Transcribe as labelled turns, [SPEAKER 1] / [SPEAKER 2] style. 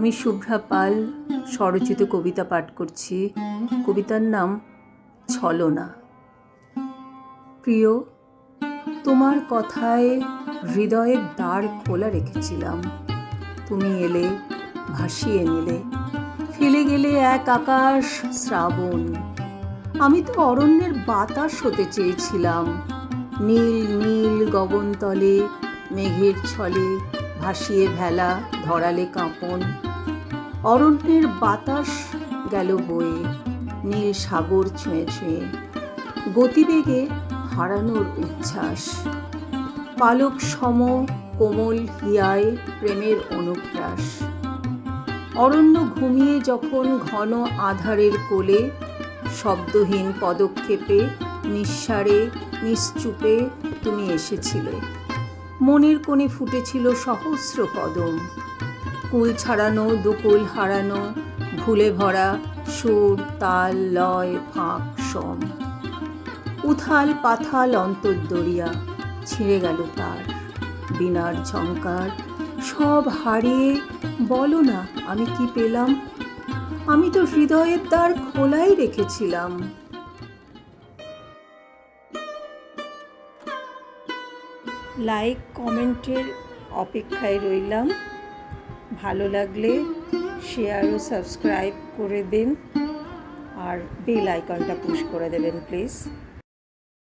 [SPEAKER 1] আমি শুভ্রা পাল, স্বরচিত কবিতা পাঠ করছি। কবিতার নাম ছলনা। প্রিয়, তোমার কথায় হৃদয়ের দ্বার খোলা রেখেছিলাম। তুমি এলে, ভাসিয়ে নিলে। ফেলে গেলে এক আকাশ শ্রাবণ। আমি তো অরণ্যের বাতাস হতে চেয়েছিলাম। নীল নীল গগনতলে, মেঘের ছলে ভাসিয়ে ভেলা ধরালে কাঁপন। অরণ্যের বাতাস গেল বয়ে, নীল সাগর ছুঁয়ে ছুঁয়ে। গতিবেগে হারানোর উচ্ছ্বাস। পালক সম কোমল হিয়ায় প্রেমের অনুপ্রাস। অরণ্য ঘুমিয়ে যখন ঘন আধারের কোলে, শব্দহীন পদক্ষেপে, নিঃসারে, নিশ্চুপে তুমি এসেছিলে। মনের কোণে ফুটেছিল সহস্র কদম। কুল ছাড়ানো, দুকুল হারানো, ভুলে ভরা সুর, তাল, লয়, ফাঁক, সম। উথাল পাথাল অন্তর্দরিয়া ছিঁড়ে গেল তার। বিনার ঝঙ্কার সব হারিয়ে বলো না আমি কি পেলাম? আমি তো হৃদয়ের দ্বার খোলাই রেখেছিলাম। লাইক, কমেন্টের অপেক্ষায় রইলাম। ভালো লাগলে শেয়ার ও সাবস্ক্রাইব করে দিন আর বেল আইকনটা পুশ করে দেবেন প্লিজ